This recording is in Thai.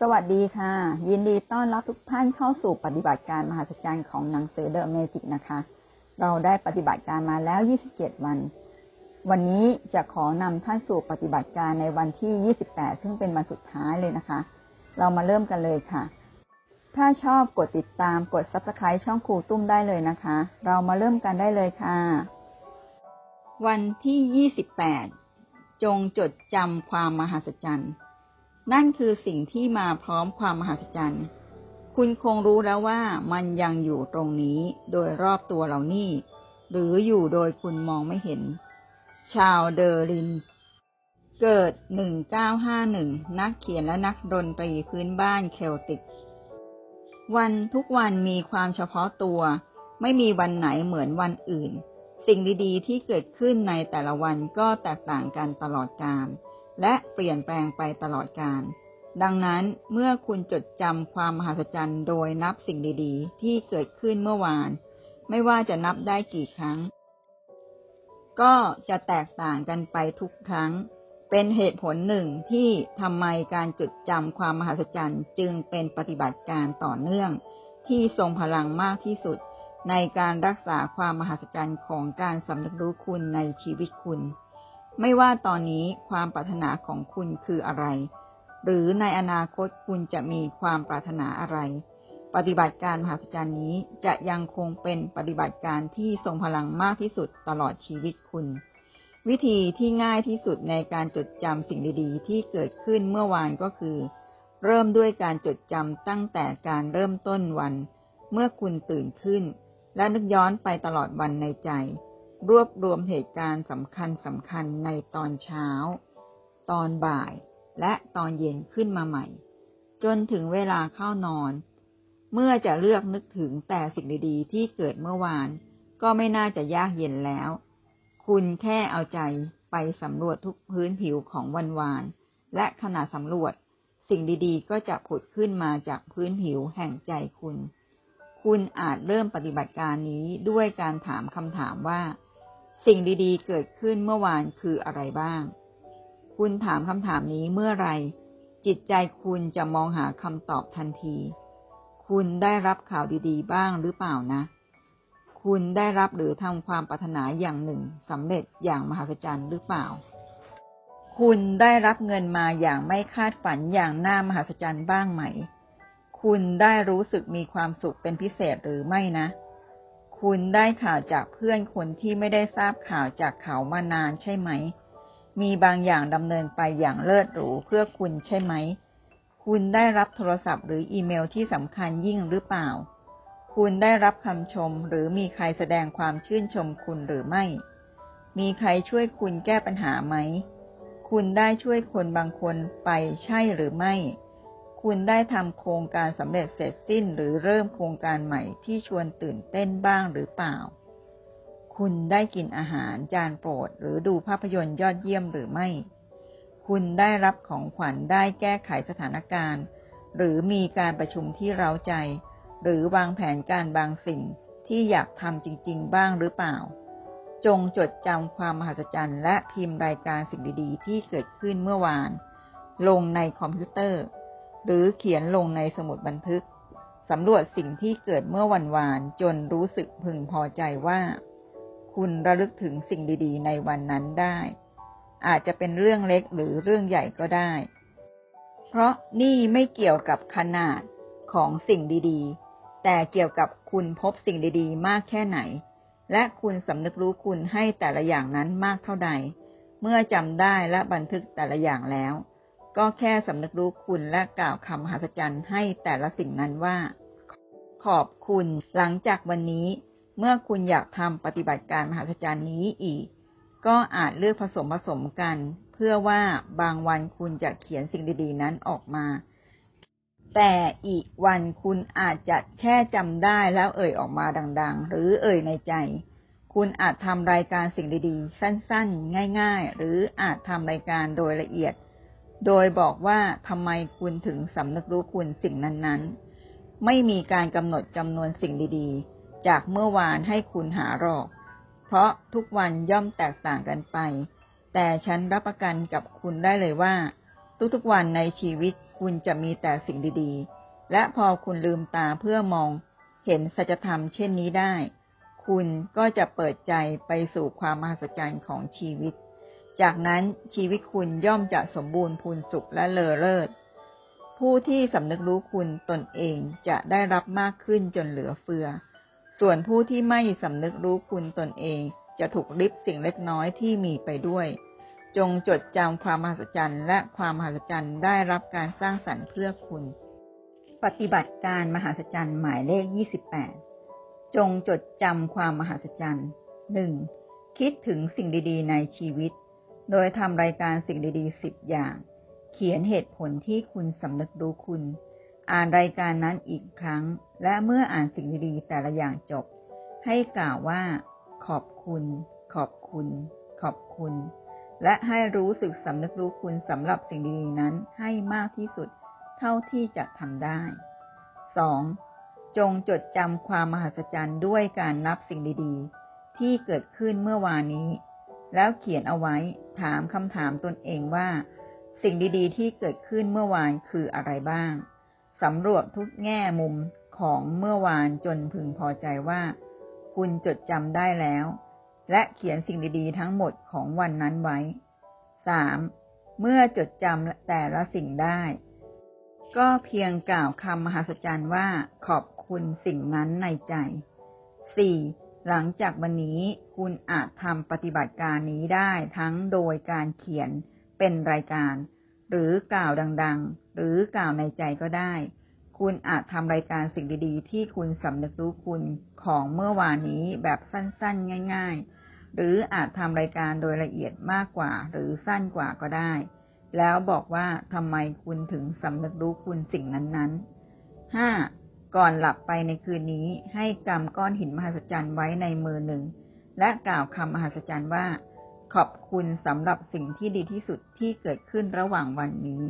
สวัสดีค่ะ ยินดีต้อนรับทุกท่านเข้าสู่ปฏิบัติการมหัศจรรย์ของหนังสือเดอะเมจิกนะคะ เราได้ปฏิบัติการมาแล้ว 27 วัน วันนี้จะขอนำท่านสู่ปฏิบัติการในวันที่ 28 ซึ่งเป็นวันสุดท้ายเลยนะคะ เรามาเริ่มกันเลยค่ะ ถ้าชอบกดติดตามกด subscribe ช่องครูตุ้มได้เลยนะคะ เรามาเริ่มกันได้เลยค่ะ วันที่ 28 จงจดจำความมหัศจรรย์ นั่นคือสิ่งที่มาพร้อมความมหัศจรรย์ คุณคงรู้แล้วว่ามันยังอยู่ตรงนี้โดยรอบตัวเรานี่ หรืออยู่โดยคุณมองไม่เห็น ชาวเดอริน เกิด 1951 นักเขียนและนักดนตรีพื้นบ้านเคลติก วันทุกวันมีความเฉพาะตัว ไม่มีวันไหนเหมือนวันอื่น สิ่งดีๆ ที่เกิดขึ้นในแต่ละวันก็แตกต่างกันตลอดกาล และเปลี่ยนแปลงไปตลอดกาลดังนั้นเมื่อคุณจดจำความมหัศจรรย์โดยนับสิ่งดีๆ ที่เกิดขึ้นเมื่อวาน ไม่ว่าจะนับได้กี่ครั้ง ก็จะแตกต่างกันไปทุกครั้ง เป็นเหตุผลหนึ่งที่ทำไมการจดจำความมหัศจรรย์จึงเป็นปฏิบัติการต่อเนื่อง ที่ทรงพลังมากที่สุด ในการรักษาความมหัศจรรย์ของการสำนึกรู้คุณในชีวิตคุณ ไม่ว่าตอนนี้ความปรารถนาของคุณคืออะไร หรือในอนาคตคุณจะมีความปรารถนาอะไร ปฏิบัติการมหัศจรรย์นี้จะยังคงเป็นปฏิบัติการที่ทรงพลังมากที่สุดตลอดชีวิตคุณ วิธีที่ง่ายที่สุดในการจดจำสิ่งดีๆ ที่เกิดขึ้นเมื่อวานก็คือ เริ่มด้วยการจดจำตั้งแต่การเริ่มต้นวัน เมื่อคุณตื่นขึ้น และนึกย้อนไปตลอดวันในใจ รวบรวมเหตุการณ์สำคัญสำคัญในตอนเช้า ตอนบ่ายและตอนเย็นขึ้นมาใหม่ จนถึงเวลาเข้านอน เมื่อจะเลือกนึกถึงแต่สิ่งดีๆ ที่เกิดเมื่อวาน ก็ไม่น่าจะยากเย็นแล้ว คุณแค่เอาใจไปสำรวจทุกพื้นผิวของวันวาน และขณะสำรวจ สิ่งดีๆ ก็จะผุดขึ้นมาจากพื้นผิวแห่งใจคุณ คุณอาจเริ่มปฏิบัติการนี้ด้วยการถามคำถามว่า สิ่งดีๆ เกิดขึ้นเมื่อวานคืออะไรบ้าง คุณถามคำถามนี้เมื่อไร จิตใจคุณจะมองหาคำตอบทันที คุณได้รับข่าวดีๆ บ้างหรือเปล่านะ คุณได้รับหรือทำความปรารถนาอย่างหนึ่งสำเร็จอย่างมหัศจรรย์หรือเปล่า คุณได้รับเงินมาอย่างไม่คาดฝันอย่างน่ามหัศจรรย์บ้างไหม คุณได้รู้สึกมีความสุขเป็นพิเศษหรือไม่นะ คุณได้ข่าวจากเพื่อนคนที่ไม่ได้ทราบข่าวจากเขามานานใช่ไหม มีบางอย่างดำเนินไปอย่างเลิศหรูเพื่อคุณใช่ไหม คุณได้รับโทรศัพท์หรืออีเมลที่สำคัญยิ่งหรือเปล่า คุณได้รับคำชมหรือมีใครแสดงความชื่นชมคุณหรือไม่ มีใครช่วยคุณแก้ปัญหาไหม คุณได้ช่วยคนบางคนไปใช่หรือไม่ คุณได้ทำโครงการสำเร็จเสร็จสิ้นหรือเริ่มโครงการใหม่ที่ชวนตื่นเต้นบ้างหรือเปล่า คุณได้กินอาหารจานโปรดหรือดูภาพยนตร์ยอดเยี่ยมหรือไม่ คุณได้รับของขวัญได้แก้ไขสถานการณ์ หรือมีการประชุมที่เร้าใจ หรือวางแผนการบางสิ่งที่อยากทำจริง ๆ บ้างหรือเปล่า จงจดจำความมหัศจรรย์และพิมพ์รายการสิ่งดีๆ ที่เกิดขึ้นเมื่อวาน ลงในคอมพิวเตอร์ หรือเขียนลงในสมุดบันทึกสำรวจสิ่งที่เกิดเมื่อวันวานจนรู้สึกพึงพอใจว่า คุณระลึกถึงสิ่งดีๆ ในวันนั้นได้ อาจจะเป็นเรื่องเล็กหรือเรื่องใหญ่ก็ได้ เพราะนี่ไม่เกี่ยวกับขนาดของสิ่งดีๆ แต่เกี่ยวกับคุณพบสิ่งดีๆ มากแค่ไหน และคุณสำนึกรู้คุณให้แต่ละอย่างนั้นมากเท่าใด เมื่อจำได้และบันทึกแต่ละอย่างแล้ว ก็แค่สำนึกรู้คุณและกล่าวคำมหัศจรรย์ให้แต่ละสิ่งนั้นว่า ขอบคุณหลังจากวันนี้ เมื่อคุณอยากทำปฏิบัติการมหัศจรรย์นี้อีก ก็อาจเลือกผสมผสมกัน เพื่อว่าบางวันคุณจะเขียนสิ่งดีๆ นั้นออกมา แต่อีกวันคุณอาจจะแค่จำได้แล้วเอ่ยออกมาดัง ๆ หรือเอ่ยในใจคุณอาจทำรายการสิ่งดีๆ สั้นๆ ง่าย ๆ หรืออาจทำรายการโดยละเอียด โดยบอกว่าทำไมคุณถึงสำนึกรู้คุณสิ่งนั้นๆ ไม่มีการกำหนดจำนวนสิ่งดีๆ จากเมื่อวานให้คุณหาหรอก เพราะทุกวันย่อมแตกต่างกันไป แต่ฉันรับประกันกับคุณได้เลยว่า ทุกๆวันในชีวิตคุณจะมีแต่สิ่งดีๆ และพอคุณลืมตาเพื่อมองเห็นสัจธรรมเช่นนี้ได้ คุณก็จะเปิดใจไปสู่ความมหัศจรรย์ของชีวิต จากนั้นชีวิตคุณย่อมจะสมบูรณ์พูนสุขและเลอเลิศ ผู้ที่สำนึกรู้คุณตนเองจะได้รับมากขึ้นจนเหลือเฟือ ส่วนผู้ที่ไม่สำนึกรู้คุณตนเอง จะถูกลิบสิ่งเล็กน้อยที่มีไปด้วย จงจดจำความมหัศจรรย์และความมหัศจรรย์ได้รับการสร้างสรรค์เพื่อคุณ ปฏิบัติการมหัศจรรย์หมายเลข 28 จงจดจำความมหัศจรรย์ 1. คิดถึงสิ่งดีๆ ในชีวิต โดยทำรายการสิ่งดีๆ10อย่าง เขียนเหตุผลที่คุณสำนึกรู้คุณ อ่านรายการนั้นอีกครั้ง และเมื่ออ่านสิ่งดีๆแต่ละอย่างจบ ให้กล่าวว่า ขอบคุณ ขอบคุณ ขอบคุณ และให้รู้สึกสำนึกรู้คุณสำหรับสิ่งดีๆนั้นให้มากที่สุดเท่าที่จะทำได้ 2. จงจดจำความมหัศจรรย์ด้วยการนับสิ่งดีๆ ที่เกิดขึ้นเมื่อวานนี้ แล้วเขียนเอาไว้ ถามคำถามตนเองว่า สิ่งดีๆ ที่เกิดขึ้นเมื่อวานคืออะไรบ้างสำรวจทุกแง่มุมของเมื่อวานจนพึงพอใจว่า คุณจดจำได้แล้ว และเขียนสิ่งดีๆ ทั้งหมดของวันนั้นไว้ 3. เมื่อจดจำแต่ละสิ่งได้ ก็เพียงกล่าวคำมหัศจรรย์ว่าขอบคุณสิ่งนั้นในใจ 4. หลังจากวันนี้คุณอาจทำปฏิบัติการนี้ได้ทั้งโดยการเขียนเป็นรายการ หรือกล่าวดัง ๆ หรือกล่าวในใจก็ได้ คุณอาจทำรายการสิ่งดีๆ ที่คุณสำนึกรู้คุณของเมื่อวานนี้แบบสั้นๆ ง่าย ๆ หรืออาจทำรายการโดยละเอียดมากกว่า หรือสั้นกว่าก็ได้ แล้วบอกว่าทำไมคุณถึงสำนึกรู้คุณสิ่งนั้นๆ 5. ก่อนหลับไปในคืนนี้ให้กำก้อนหินมหัศจรรย์ไว้ในมือหนึ่ง และกล่าวคำมหัศจรรย์ว่า ขอบคุณสำหรับสิ่งที่ดีที่สุดที่เกิดขึ้นระหว่างวันนี้